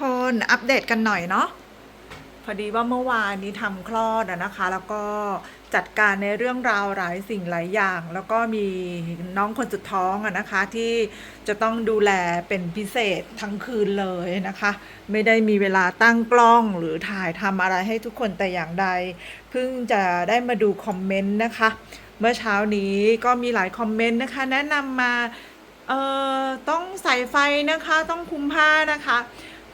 คนอัปเดตกันหน่อยเนาะพอดีว่าเมื่อวานนี้ทำคลอดนะคะ แล้วก็จัดการในเรื่องราวหลายสิ่งหลายอย่าง แล้วก็มีน้องคนสุดท้องอะนะคะ ที่จะต้องดูแลเป็นพิเศษทั้งคืนเลยนะคะ ไม่ได้มีเวลาตั้งกล้องหรือถ่ายทำอะไรให้ทุกคนแต่อย่างใด เพิ่งจะได้มาดูคอมเมนต์นะคะ เมื่อเช้านี้ก็มีหลายคอมเมนต์นะคะ แนะนำมาเอ่อต้องใส่ไฟนะคะต้องคุมผ้านะคะ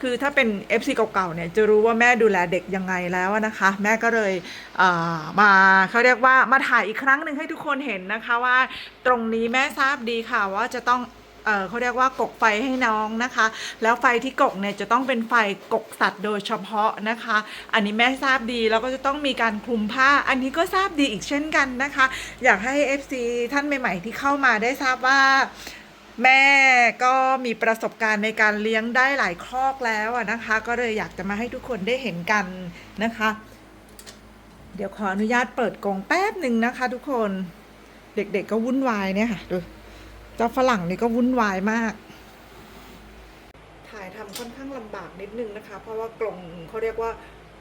คือถ้าเป็น FC เก่าๆเนี่ยจะรู้ว่าแม่ดูแลเด็กยังไงแล้วนะคะ แม่ก็เลยเมาเขาเรียกว่ามาถ่ายอีกครั้งหนึ่งให้ทุกคนเห็นนะคะว่าตรงนี้แม่ทราบดีค่ะว่าจะต้องเอเขาเรียกว่ากกไฟให้น้องนะคะ แล้วไฟที่กกเนี่ยจะต้องเป็นไฟกกสัตว์โดยเฉพาะนะคะ อันนี้แม่ทราบดีแล้วก็จะต้องมีการคลุมผ้า อันนี้ก็ทราบดีอีกเช่นกันนะคะ อยากให้ FC ท่านใหม่ ๆ ที่เข้ามาได้ทราบว่า แม่ก็มีประสบการณ์ในการเลี้ยงได้หลายครอกแล้วนะคะ ก็เลยอยากจะมาให้ทุกคนได้เห็นกันนะคะ เดี๋ยวขออนุญาตเปิดกรงแป๊บหนึ่งนะคะ ทุกคนเด็กๆก็วุ่นวายเนี่ยค่ะดูเจ้าฝรั่งนี่ก็วุ่นวายมาก ถ่ายทำค่อนข้างลำบากนิดนึงนะคะ เพราะว่ากรงเขาเรียกว่า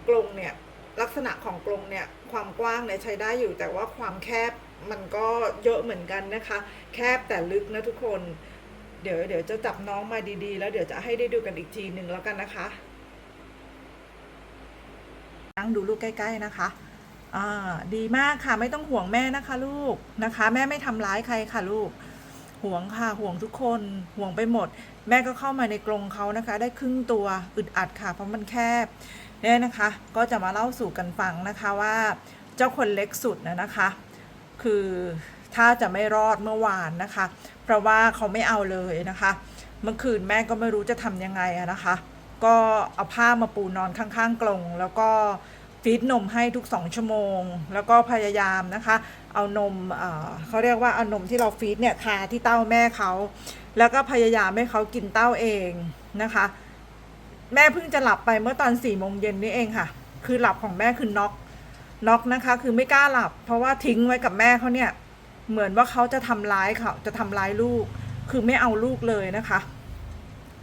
กรงเนี่ยลักษณะของกรงเนี่ยความกว้างเนี่ยใช้ได้อยู่แต่ว่าความแคบ มันก็เยอะเหมือนกันนะคะ แคบแต่ลึกนะทุกคน เดี๋ยวเดี๋ยวจะจับน้องมาดีๆ แล้วเดี๋ยวจะให้ได้ดูกันอีกทีหนึ่งแล้วกันนะคะนั่งดูลูกใกล้ ๆนะคะอ่าดีมากค่ะไม่ต้องห่วงแม่นะคะลูกนะคะ แม่ไม่ทำร้ายใครค่ะลูก ห่วงค่ะห่วงทุกคนห่วงไปหมด แม่ก็เข้ามาในกรงเขานะคะ ได้ครึ่งตัวอึดอัดค่ะเพราะมันแคบเนี่ยนะคะ ก็จะมาเล่าสู่กันฟังนะคะว่า เจ้าคนเล็กสุดนะนะคะ คือถ้าจะไม่รอดเมื่อวานนะคะ เพราะว่าเขาไม่เอาเลยนะคะ เมื่อคืนแม่ก็ไม่รู้จะทำยังไงนะคะ ก็เอาผ้ามาปูนอนข้างๆกรงแล้วก็ฟีดนมให้ทุกสองชั่วโมง แล้วก็พยายามนะคะ เอานมเเขาเรียกว่าเอานมที่เราฟีดเนี่ยทาที่เต้าแม่เขาแล้วก็พยายามให้เขากินเต้าเองนะคะ แม่เพิ่งจะหลับไปเมื่อตอนสี่โมงเย็นนี่เองค่ะ คือหลับของแม่คือน็อก น็อกนะคะ คือไม่กล้าหลับ เพราะว่าทิ้งไว้กับแม่เขาเนี่ย เหมือนว่าเขาจะทำร้ายเขาจะทำร้ายลูก คือไม่เอาลูกเลยนะคะ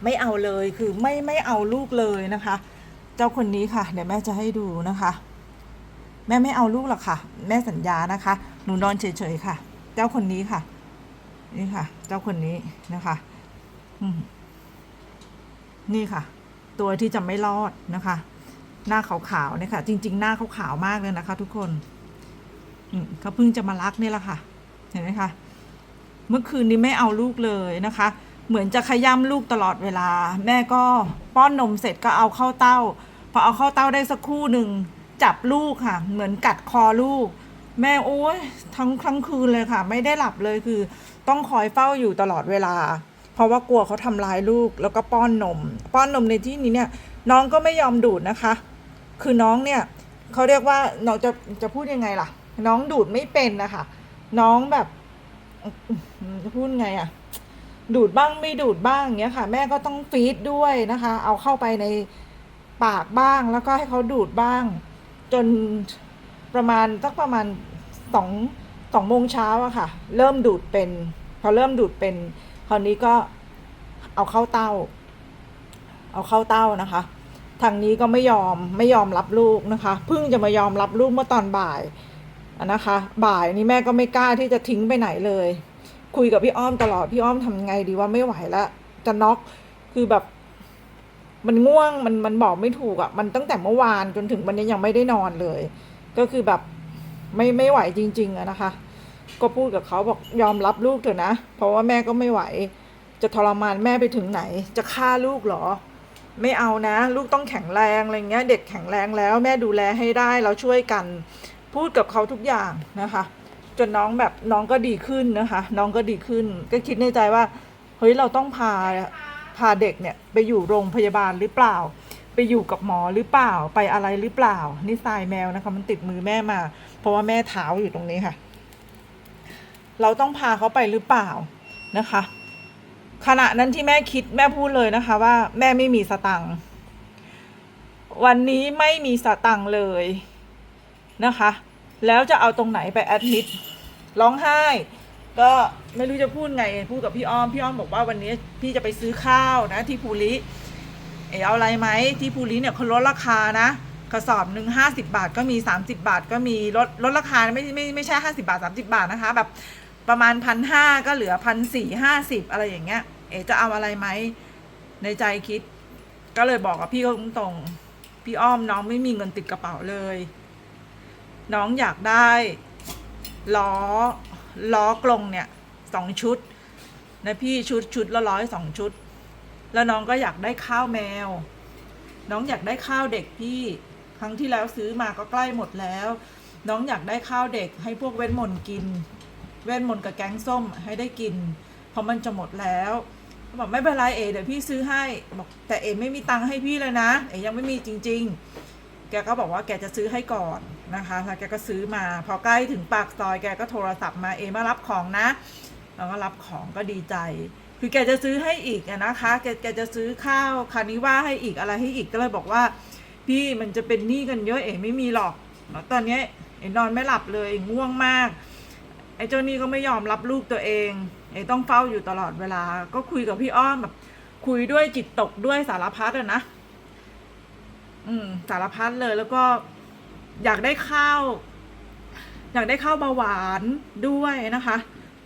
ไม่เอาเลยคือไม่ไม่เอาลูกเลยนะคะ เจ้าคนนี้ค่ะ เดี๋ยวแม่จะให้ดูนะคะ แม่ไม่เอาลูกหรอกค่ะ แม่สัญญานะคะ หนูนอนเฉยๆค่ะ เจ้าคนนี้ค่ะ นี่ค่ะ เจ้าคนนี้นะคะนี่ค่ะ ตัวที่จะไม่รอดนะคะ หน้าขาวๆเนี่ยค่ะ จริง ๆ หน้าขาขาวมากเลยนะคะ ทุกคนเขาเพิ่งจะมารักนี่แหละค่ะ เห็นไหมคะเมื่อคืนนี้ไม่เอาลูกเลยนะคะ เหมือนจะขย้ำลูกตลอดเวลา แม่ก็ป้อนนมเสร็จก็เอาเข้าเต้าพอเอาเข้าเต้าได้สักครู่หนึ่งจับลูกค่ะ เหมือนกัดคอลูก แม่โอ้ยทั้งทั้งคืนเลยค่ะ ไม่ได้หลับเลยคือ ต้องคอยเฝ้าอยู่ตลอดเวลา เพราะว่ากลัวเขาทำร้ายลูกแล้วก็ป้อนนม ป้อนนมในที่นี้เนี่ยน้องก็ไม่ยอมดูดนะคะ คือน้องเนี่ยเขาเรียกว่าน้องจะจะพูดยังไงล่ะ น้องดูดไม่เป็นนะคะน้องแบบจะพูดไงอะดูดบ้างไม่ดูดบ้างอย่างเงี้ยค่ะ แม่ก็ต้องฟีดด้วยนะคะ เอาเข้าไปในปากบ้างแล้วก็ให้เขาดูดบ้าง จนประมาณสักประมาณสองสองโมงเช้าอะค่ะ เริ่มดูดเป็น พอเริ่มดูดเป็น คราวนี้ก็เอาเข้าเต้า เอาเข้าเต้านะคะ ทางนี้ก็ไม่ยอมไม่ยอมรับลูกนะคะเพิ่งจะมายอมรับลูกเมื่อตอนบ่ายนะคะ บ่ายนี้แม่ก็ไม่กล้าที่จะทิ้งไปไหนเลย คุยกับพี่อ้อมตลอดพี่อ้อมทำไงดีว่าไม่ไหวแล้วจะน็อกคือแบบ มันง่วงมันมันบอกไม่ถูกอะ่ะ มันตั้งแต่เมื่อวานจนถึงวันนี้ยังไม่ได้นอนเลย ก็คือแบบไม่ไม่ไหวจริงๆอะนะคะ ก็พูดกับเขาบอกยอมรับลูกเถอะนะ เพราะว่าแม่ก็ไม่ไหว จะทรมานแม่ไปถึงไหน จะฆ่าลูกเหรอ ไม่เอานะ ลูกต้องแข็งแรงอะไรเงี้ยเด็กแข็งแรงแล้วแม่ดูแลให้ได้เราช่วยกันพูดกับเขาทุกอย่างนะคะ จนน้องแบบน้องก็ดีขึ้นนะคะ น้องก็ดีขึ้น ก็คิดในใจว่าเฮ้ยเราต้องพาพาเด็กเนี่ยไปอยู่โรงพยาบาลหรือเปล่า ไปอยู่กับหมอหรือเปล่าไปอะไรหรือเปล่า นี่ทรายแมวนะคะมันติดมือแม่มา เพราะว่าแม่เท้าอยู่ตรงนี้ค่ะ เราต้องพาเขาไปหรือเปล่านะคะ ขณะนั้นที่แม่คิดแม่พูดเลยนะคะว่า แม่ไม่มีสตังค์วันนี้ไม่มีสตังค์เลยนะคะ แล้วจะเอาตรงไหนไปแอดมิดร้องไห้ ก็ไม่รู้จะพูดไง พูดกับพี่อ้อม พี่อ้อมบอกว่าวันนี้พี่จะไปซื้อข้าวนะ ที่ภูริเอ๋เอาอะไรไหมที่ภูริเนี่ยเขาลดราคานะกระสอบหนึ่งห้าสิบาทก็มีสามสิบาทก็มีลดลดราคาไม่ไม่ไม่ใช่ห้าสิบาทสามสิบาทนะคะ แบบ ประมาณพันห้าก็เหลือพันสี่ห้าสิบอะไรอย่างเงี้ย เอ๋จะเอาอะไรไหมในใจคิด ก็เลยบอกกับพี่เขาตรงๆพี่อ้อมน้องไม่มีเงินติดกระเป๋าเลย น้องอยากได้ล้อล้อกลงเนี่ยสองชุดนะพี่ชุดชุดละร้อยสองชุด แล้วน้องก็อยากได้ข้าวแมว น้องอยากได้ข้าวเด็กพี่ครั้งที่แล้วซื้อมาก็ใกล้หมดแล้ว น้องอยากได้ข้าวเด็กให้พวกเว้นมนกิน เว้นมนต์กับแก๊งส้มให้ได้กิน เพราะมันจะหมดแล้วเขาบอกไม่เป็นไรเอเดี๋ยวพี่ซื้อให้บอกแต่เอไม่มีตังค์ให้พี่เลยนะ เอยังไม่มีจริง ๆ แกก็บอกว่าแกจะซื้อให้ก่อนนะคะแล้วแกก็ซื้อมาพอใกล้ถึงปากซอยแกก็โทรศัพท์มาเอมารับของนะแล้วก็รับของก็ดีใจ คือแกจะซื้อให้อีกนะคะแกแกจะซื้อข้าวคานิว่าให้อีกอะไรให้อีกก็เลยบอกว่าพี่มันจะเป็นหนี้กันเยอะเอ๋ไม่มีหรอกตอนนี้เอ๋นอนไม่หลับเลยง่วงมาก ไอ้เจ้านี่ก็ไม่ยอมรับลูกตัวเองเอ๋ต้องเฝ้าอยู่ตลอดเวลา ก็คุยกับพี่อ้อมแบบ คุยด้วยจิตตกด้วยสารพัดอะนะ อืม สารพัดเลยแล้วก็ อยากได้ข้าว อยากได้ข้าวเบาหวานด้วยนะคะ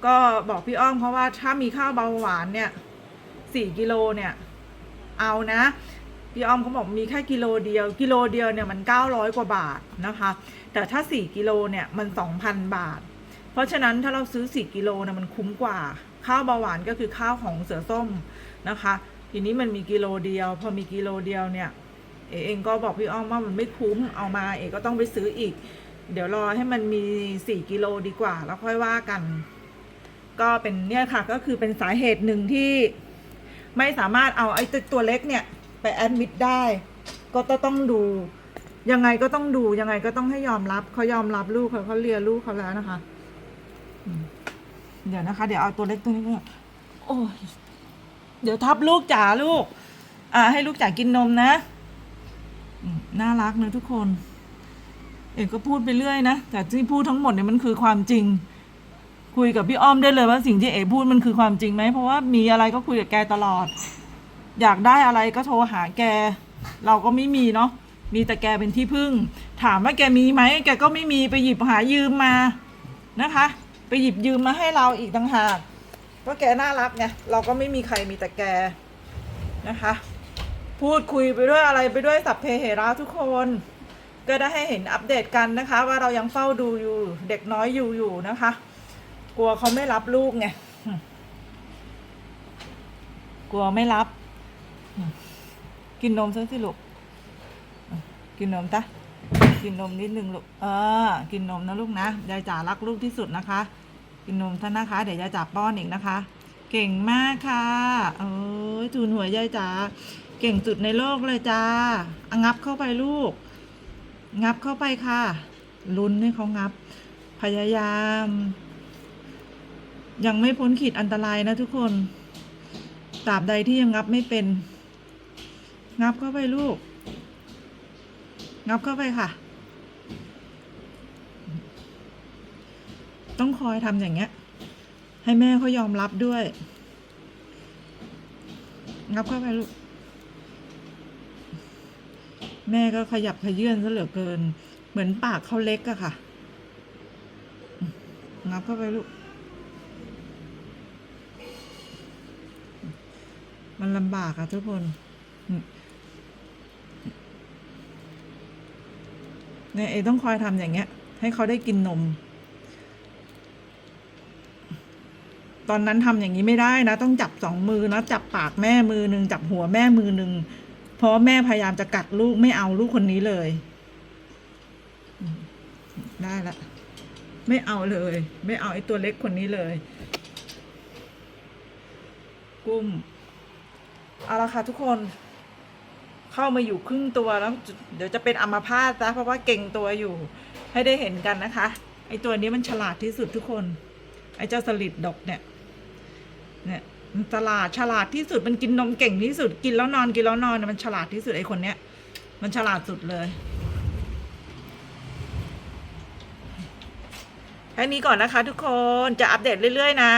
ก็บอกพี่อ้อมเพราะว่าถ้ามีข้าวเบาหวานเนี่ยสี่กิโลเนี่ย เอานะพี่อ้อมเขาบอกมีแค่กิโลเดียว กิโลเดียวเนี่ยมันเก้าร้อยกว่าบาทนะคะ แต่ถ้าสี่กิโลเนี่ยมันสองพันบาท เพราะฉะนั้นถ้าเราซื้อสี่กิโลนะมันคุ้มกว่า ข้าวเบาหวานก็คือข้าวของเสือส้มนะคะ ทีนี้มันมีกิโลเดียว พอมีกิโลเดียวเนี่ย เอเองก็บอกพี่อ้อมว่ามันไม่คุ้มเอามาเอก็ต้องไปซื้ออีก เดี๋ยวรอให้มันมีสี่กิโลดีกว่า แล้วค่อยว่ากัน ก็เป็นเนี่ยค่ะก็คือเป็นสาเหตุหนึ่งที่ไม่สามารถเอาไอ้ตัวเล็กเนี่ยไปแอดมิดได้ ก็ต้องดูยังไงก็ต้องดูยังไงก็ต้องให้ยอมรับเขายอมรับลูกเขาเขาเลียลูกเขาแล้วนะคะ เดี๋ยวนะคะ เดี๋ยวเอาตัวเล็กตัวนี้ก่อนโอ้ยเดี๋ยวทับลูกจ๋าลูก อ่า ให้ลูกจ๋ากินนมนะน่ารักนะทุกคน เอกก็พูดไปเรื่อยนะ แต่ที่พูดทั้งหมดเนี่ยมันคือความจริง คุยกับพี่อ้อมได้เลยว่าสิ่งที่เอพูดมันคือความจริงไหม เพราะว่ามีอะไรก็คุยกับแกตลอด อยากได้อะไรก็โทรหาแก เราก็ไม่มีเนาะ มีแต่แกเป็นที่พึ่ง ถามว่าแกมีไหม แกก็ไม่มีไปหยิบหายืมมานะคะ ไปหยิบยืมมาให้เราอีกต่างหากเพราะแกน่ารักไงเราก็ไม่มีใครมีแต่แกนะคะ พูดคุยไปด้วยอะไรไปด้วยสัพเพเหระทุกคน ก็ได้ให้เห็นอัปเดตกันนะคะ ว่าเรายังเฝ้าดูอยู่เด็กน้อยอยู่อยู่นะคะ กลัวเขาไม่รับลูกไงกลัวไม่รับ กินนมซะสิลูกกินนมตะ กินนมนิดนึงลูก เออ กินนมนะลูกนะ ยายจ๋ารักลูกที่สุดนะคะ กินนมท่านนะคะ เดี๋ยวยายจ๋าป้อนอีกนะคะ เก่งมากค่ะเอ้ยทูนหัวยายจ๋า เก่งสุดในโลกเลยจ้างับเข้าไปลูก งับเข้าไปค่ะ ลุ้นให้เขางับ พยายาม ยังไม่พ้นขีดอันตรายนะทุกคน ตราบใดที่ยังงับไม่เป็น งับเข้าไปลูกงับเข้าไปค่ะ ต้องคอยทำอย่างเงี้ย ให้แม่เขายอมรับด้วย งับเข้าไปลูก แม่ก็ขยับขยื่นซะเหลือเกิน เหมือนปากเขาเล็กอะค่ะ งับเข้าไปลูก มันลำบากอะทุกคนเนี่ยเอต้องคอยทำอย่างเงี้ย ให้เขาได้กินนม ตอนนั้นทำอย่างนี้ไม่ได้นะ ต้องจับสองมือนะจับปากแม่มือหนึ่งจับหัวแม่มือหนึ่งเพราะแม่พยายามจะกัดลูกไม่เอาลูกคนนี้เลย ได้ละไม่เอาเลย ไม่เอาไอ้ตัวเล็กคนนี้เลย กุ้มเอาละค่ะทุกคนเข้ามาอยู่ครึ่งตัวแล้ว เดี๋ยวจะเป็นอัมพาตซะเพราะว่าเก่งตัวอยู่ ให้ได้เห็นกันนะคะ ไอ้ตัวนี้มันฉลาดที่สุดทุกคน ไอ้เจ้าสลิดดกเนี่ย เนี่ยมันฉลาดฉลาดที่สุดมันกินนมเก่งที่สุดกินแล้วนอนกินแล้วนอนมันฉลาดที่สุดไอ้คนเนี้ย มันฉลาดสุดเลยแค่นี้ก่อนนะคะทุกคนจะอัปเดตเรื่อย ๆ นะ